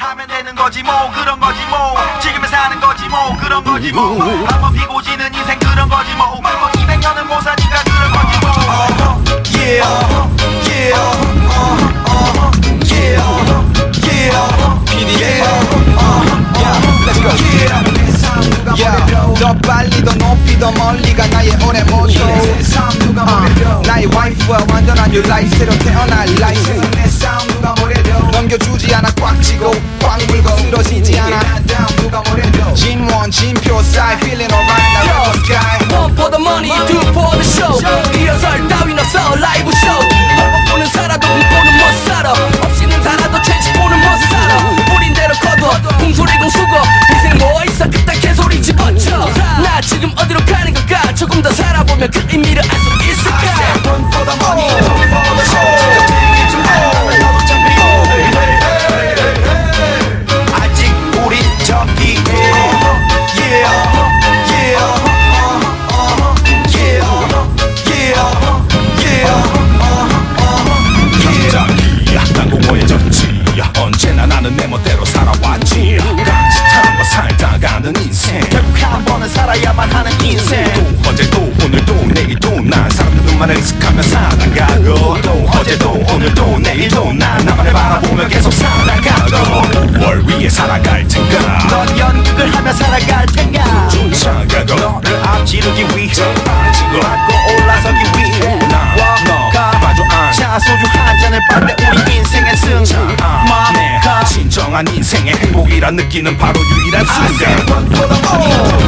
하면 되는 거지 뭐 그런 거지 뭐. 지금에 사는 거지 뭐 그런 거지 뭐. 한번 피고 지는 인생 그런 거지 뭐, 뭐 200년은 못 사니까 그런 거지 뭐. Yeah Yeah Yeah Yeah PDA Let's go. Yeah. 더 빨리 더 높이 더 멀리 가 나의 오래 모토 uh, 나의 와이프와 완전한 new life 새로 태어날 life. 넘겨주지 않아 꽉 쥐고 인생 또 어제도 오늘도 내일도 난 사람들 눈만을 의식하며 살아가고. 또 어제도 오늘도 내일도 난 나만을 바라보며 계속 살아가고. 뭘 위해 살아갈 텐가? 넌 연극을 하며 살아갈 텐가? 쫓아가고 너를 앞지르기 위해 빠지고 받고 올라서기 위해. 나, 너, 마주 앉아. 자 소주 한 잔을 빨대 우리 인생의 승자 아, 내 진정한 인생의 행복이란 느끼는 바로 유일한 순간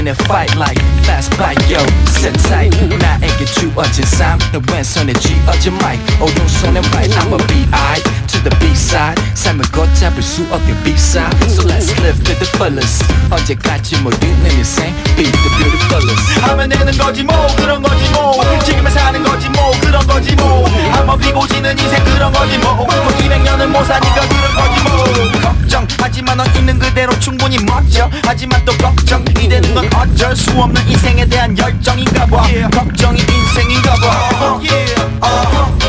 그거 자신의 fight like fast bike yo sit tight 나에게 주어진 삶내 왼손에 쥐어진 mic 오른손에 right I'm a B.I. to the B-side 삶을 걷잡을 수 없게 B-side so let's live to the fullest 언제까지 내 인생 be the beautifulest 하면 되는 거지 뭐 그런 거지 뭐 지금에 사는 거지 뭐 그런 거지 뭐 한번 비고 지는 인생 그런 거지 뭐 200년은 못 사니까 그런 거지 뭐 하지만 넌 있는 그대로 충분히 멋져 하지만 또 걱정 이 되는 건 어쩔 수 없는 인생에 대한 열정인가 봐 걱정이 인생인가 봐 Yeah. Uh-huh.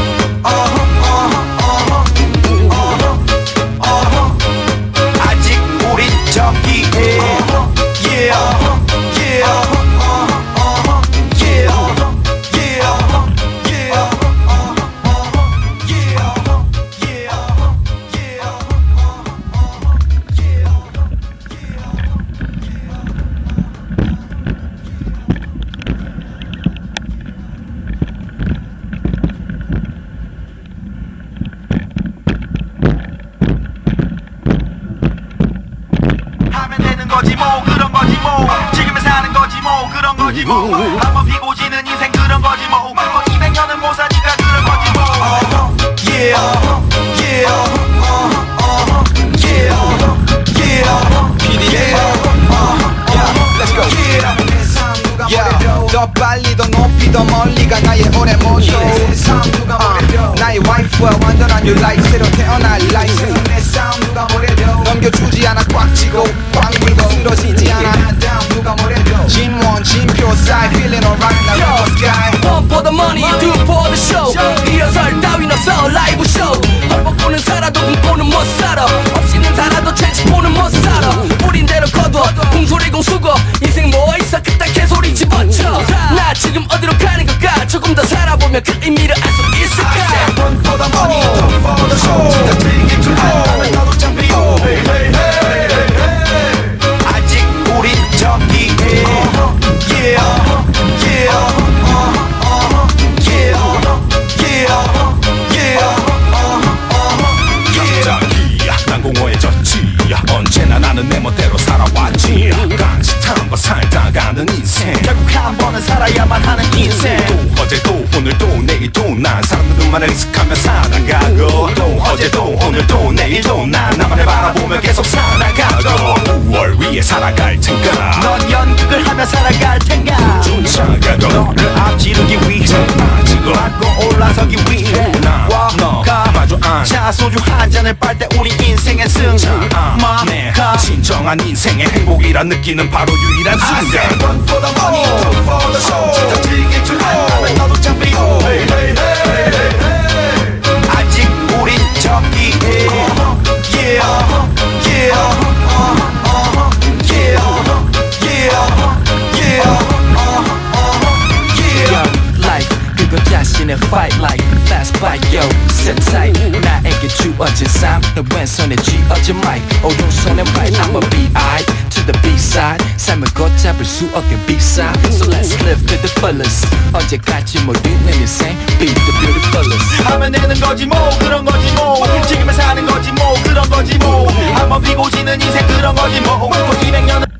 지뭐 지금에 사는 거지 뭐 그런 거지 뭐. 한번 피고 지는 인생 그런 거지 뭐. 200년은 못 사니까 그런 거지 뭐. Yeah. Yeah uh, uh, Yeah Yeah PDA Let's go Yeah. 더 빨리 더 높이 더 멀리 가 나의 오래 모토 uh, 나의 와이프와 완전한 new life 새로 태어날 life. 넘겨주지 않아 꽉 쥐고 꽉 물고 쓰러지지 않아 Money, two for the show. 리허설 따윈 없어 라이브 쇼 헐벗고는 살아도 공포는 못 살아. 없이는 살아도 채찍고는 못 살아. 뿌린 대로 거둬 공소리 공수고. 인생 뭐 있어? 그딴 개소리 집어쳐 나 지금 어디로 나 나는 내 멋대로 살아왔지. 거 살다가는 인생. 결국 한 번은 살아야만 하는 인생. 또 어제도 오늘도 내일도 난 사람들 눈만을 의식하며 살아가고. 또 어제도 오늘도 내일도 난 나만을 바라보며 계속 살아가고. 뭘 위해 살아갈 텐가? 넌 연극을 하며 살아갈 텐가? 쫓아가고 너를 앞지르기 위해. 빠지고 받고 올라서기 위해. 나, 너, 와, 가, 마주 앉아. 자자 소주 한 잔을 빨 때 우리 인 생의 승마 내 진정한 인생의 행복이라 느끼는 바로 유일한 순간 sit tight 나에게 주어진 삶너 왼손에 쥐어진 mic 오른손에 right I'ma be I to the B-side 삶을 걷잡을 수 없게 B-side So let's live to the fullest 언제까지 모르는 인생 be the beautifulest 하면 되는 거지 뭐 그런 거지 뭐 지금을 사는 거지 뭐 그런 거지 뭐 한번 비고 지는 인생 그런 거지 뭐또 200년을